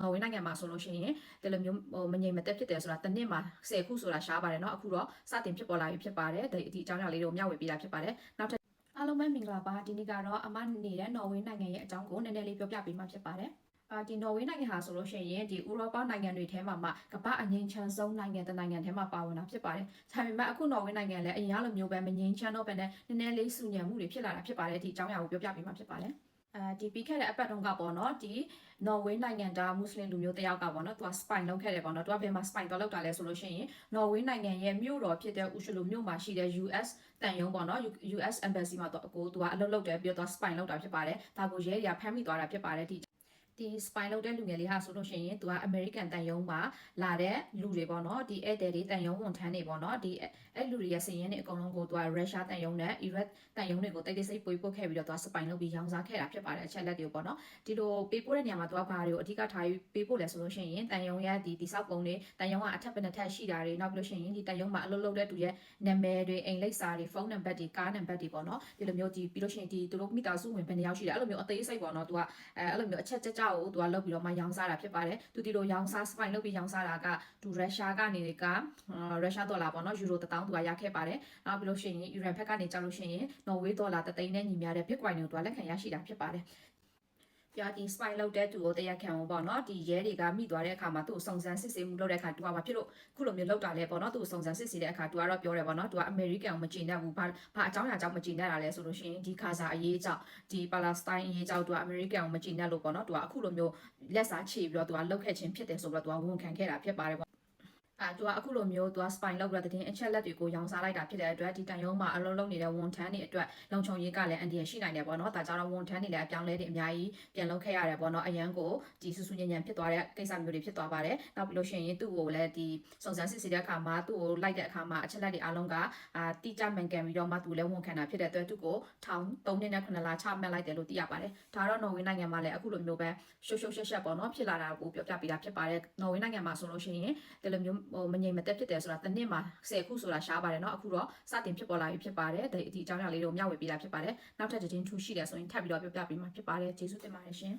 နော်ဝင်းနိုင်ငံမှာဆိုလို့ရှိရင်ဒီလိုမျိုးဟိုမငြိမ်မသက်ဖြစ်တယ်ဆိုတာတစ်နှစ်မှာ10ခုဆိုတာရှားပါတယ်เนาะအခုတော့စတင်ဖြစ်ပေါ်လာပြီဖြစ်ပါတယ်ဒီဒီအကြောင်းအရာလေးတွေကိုမျှဝေပေးတာဖြစ်ပါတယ်နောက်ထပ်အားလုံးပဲမင်္ဂလာပါဒီနေ့ကတော့အမနေတဲ့နော်ဝင်းနိုင်ငံရဲ့အကြောင်းကိုနည်းနည်းလေးပြောပြပေးမှာဖြစ်ပါတယ်အာဒီနော်ဝေးနိုင်ငံဟာဆိုလို့ရှိရင်ဒီဥရောပနိုင်ငံတွေထဲမှာမှကမ္ဘာအငြိမ်းချမ်းဆုံးနိုင်ငံတစ်နိုင်ငံထဲမှာပါဝင်တာဖြစ်ပါတယ်။ဒါပေမဲ့အခုနော်ဝေးနိုင်ငံလည်းအရင်ကလိုမျိုးပဲမငြိမ်းချမ်းတော့ပဲနဲ့နည်းနည်းလေးစုညံမှုတွေဖြစ်လာတာဖြစ်ပါတယ်ဒီအကြောင်းအရာကိုပြောပြပေးမှာဖြစ်ပါတယ်။ အဲဒီပြီးခဲ့တဲ့အပတ်တုန်းကပေါ့နော်ဒီနော်ဝေးနိုင်ငံသားမွတ်စလင်လူမျိုးတစ်ယောက်ကပေါ့နော်သူက spy လုပ်ခဲ့တယ်ပေါ့နော်သူကဘယ်မှာ spy တော့လုပ်တာလဲဆိုလို့ရှိရင်နော်ဝေးနိုင်ငံရဲ့မြို့တော်ဖြစ်တဲ့ဥရှလူမြို့မှာရှိတဲ့ US တန်ယုံပေါ့နော် US embassy မှာတော့အကိုသူကအလုပ်လုပ်တယ်ပြီးတော့သူက spy လုပ်တာဖြစ်ပါတယ်ဒါကိုရဲတွေကဖမ်းမိသွားတာဖြစ်ပါတယ်ဒီ ဒီ spy လုပ်တဲ့လူငယ်လေးဟာဆိုလို့ရှိရင်သူက American တန်ယုံမှာလာတဲ့လူတွေပေါ့နော်ဒီဧည့်သည်တွေတန်ယုံဝန်ထမ်းတွေပေါ့နော်ဒီအဲ့လူတွေရဲ့စည်ရင်းတွေအကုန်လုံးကိုသူက Russia တန်ယုံနဲ့ Iraq တန်ယုံတွေကိုတိတ်တိတ်ဆိတ်ပွေးပုတ်ခဲ့ပြီးတော့သူက spy လုပ်ပြီးရောင်းစားခဲ့တာဖြစ်ပါတယ်အချက်လက်တွေကိုပေါ့နော်ဒီလိုပေးပို့တဲ့နေရာမှာသူကဘာတွေကိုအဓိကထားပြီးပေးပို့လဲဆိုလို့ရှိရင်တန်ယုံရဲ့ဒီတိဆောက်ပုံတွေတန်ယုံကအထက်ပနှစ်ထက်ရှိတာတွေနောက်ပြီးလို့ရှိရင်ဒီတန်ယုံမှာအလုပ်လုပ်တဲ့သူရဲ့နာမည်တွေအိမ်လိပ်စာတွေဖုန်းနံပါတ်တွေကားနံပါတ်တွေပေါ့နော်ဒီလိုမျိုးဒီပြီးလို့ရှိရင်ဒီသူတို့မိသားစုဝင်ဘယ်နှယောက်ရှိတယ်အဲ့လိုမျိုးအသေးစိတ်ပေါ့နော်သူကအဲအဲ့လိုမျိုးအချက်ကြကြကိုသူကလုပ်ပြီးတော့မှရောင်းစားတာဖြစ်ပါတယ်သူဒီလိုရောင်းစား spy လုပ်ပြီးရောင်းစားတာကသူရုရှားကနေကရုရှားဒေါ်လာပေါ့နော်ယူရို1000သူကရခဲ့ပါတယ်နောက်ပြီးလို့ရှိရင်အီရန်ဘက်ကနေကြောက်လို့ရှိရင်နော်ဝေးဒေါ်လာ3သိန်းနဲ့ညီမျှတဲ့ Bitcoin တွေကိုသူကလက်ခံရရှိတာဖြစ်ပါတယ် ပြဒီ spy လုပ်တဲ့သူကိုတရားခံအောင်ပေါ့နော်ဒီရဲတွေကမိသွားတဲ့အခါမှာသူ့စုံစမ်းစစ်ဆေးမှုလုပ်တဲ့အခါသူကဘာဖြစ်လို့ခုလိုမျိုးလုပ်တာလဲပေါ့နော်သူ့စုံစမ်းစစ်ဆေးတဲ့အခါသူကတော့ပြောတယ်ပေါ့နော်သူကအမေရိကန်ကိုမကြည်တတ်ဘူးဘာဘာအကြောင်းအရာကြောင့်မကြည်တတ်တာလဲဆိုလို့ရှိရင်ဒီခါစာအရေးကြောင့်ဒီပါလက်စတိုင်းအရေးကြောင့်သူကအမေရိကန်ကိုမကြည်တတ်လို့ပေါ့နော်သူကအခုလိုမျိုးလက်စားချေပြီးတော့သူကလှုပ်ခဲ့ခြင်းဖြစ်တယ်ဆိုတော့သူကဝန်ခံခဲ့တာဖြစ်ပါတယ်ပေါ့ အဲသူကအခုလိုမျိုးသူက spy လောက်ပြီးတော့တင်အချက်လက်တွေကိုရောင်းစားလိုက်တာဖြစ်တဲ့အတွက်ဒီတန်ရုံးမှာအလုံးလုံးနေတဲ့ဝန်ထမ်းတွေအတွက်လုံခြုံရေးကလည်းအန်ဒီရရှိနိုင်တယ်ပေါ့နော်ဒါကြောင့်ဝန်ထမ်းတွေလည်းအပြောင်းလဲတွေအများကြီးပြန်လုပ်ခဲ့ရတယ်ပေါ့နော်အရန်ကိုဒီဆူဆူညံ့ညံ့ဖြစ်သွားတဲ့ကိစ္စမျိုးတွေဖြစ်သွားပါတယ်နောက်ပြီးလို့ရှိရင်သူ့ကိုလည်းဒီစုံစမ်းစစ်ဆေးတဲ့အခါမှာသူ့ကိုလိုက်တဲ့အခါမှာအချက်လက်တွေအားလုံးကအာတိကျမှန်ကန်ပြီးတော့မှသူလည်းဝန်ခံတာဖြစ်တဲ့အတွက်သူ့ကိုထောင်3နှစ်နဲ့9လချမှတ်လိုက်တယ်လို့သိရပါတယ်ဒါတော့နော်ဝေးနိုင်ငံမှာလည်းအခုလိုမျိုးပဲရှုပ်ရှုပ်ရှက်ရှက်ပေါ့နော်ဖြစ်လာတာကိုပြောပြပေးတာဖြစ်ပါတယ်နော်ဝေးနိုင်ငံမှာဆိုလို့ရှိရင်ဒီလိုမျိုးဟိုမငြိမ်မသက်ဖြစ်တယ်ဆိုတာတစ်နှစ်မှာ10ခုဆိုတာရှားပါတယ်เนาะအခုတော့စတင်ဖြစ်ပေါ်လာပြီဖြစ်ပါတယ်ဒီဒီအကြောင်းအရာလေးတွေကိုမျှဝေပေးတာဖြစ်ပါတယ်နောက်ထပ်သတင်းထူးရှိတယ်ဆိုရင်ထပ်ပြီးတော့ပြောပြပေးမှာဖြစ်ပါတယ်ကျေးဇူးတင်ပါတယ်ရှင်